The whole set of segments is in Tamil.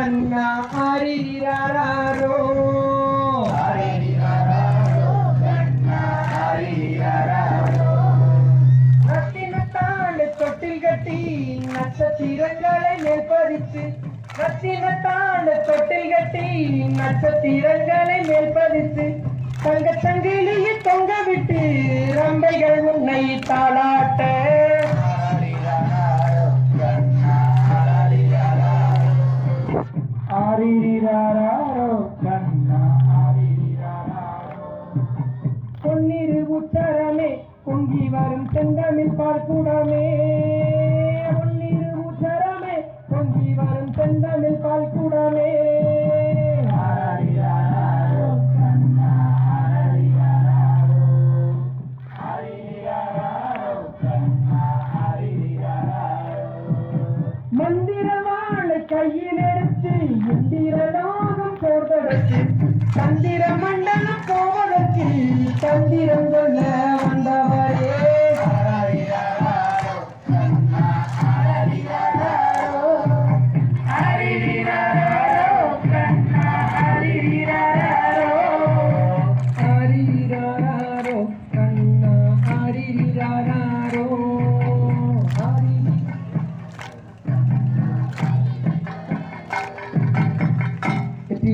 கண்ணா ஆரிராரோ தொட்டில் கட்டி நட்சத்திரங்களை மேல்பதித்து ரத்தினத்தாண்டு தொட்டில் கட்டி நட்சத்திரங்களை மேல்பதித்து தங்க சங்கிலியை தொங்க விட்டு ரம்பைகள் உன்னை தாளாட்ட பொன்னிரு உத்தரமே பொங்கி வரும் செந்தமிழ் பால்குடமே. பொன்னிரு உத்தரமே பொங்கி வரும் செந்தமிழ் பால்குடமே. மந்திரவாளை கையில் எடுத்து இந்திரலோகம் போர்வதற்கு தந்திர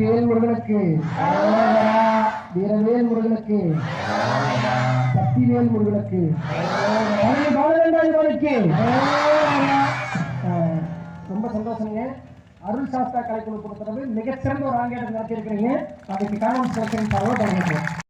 வேல் முருகனுக்கு வீரவேல் முருகனுக்கு சக்திவேல் முருகனுக்கு ஆஹ், ரொம்ப சந்தோஷங்க. அருள் சாஸ்தா கலைக்குழு கொடுத்தது மிகச்சிறந்த ஒரு ஆங்கிலம் நடத்தியிருக்கிறீங்க. அதுக்கு காரணம் சிறப்பின் பரவ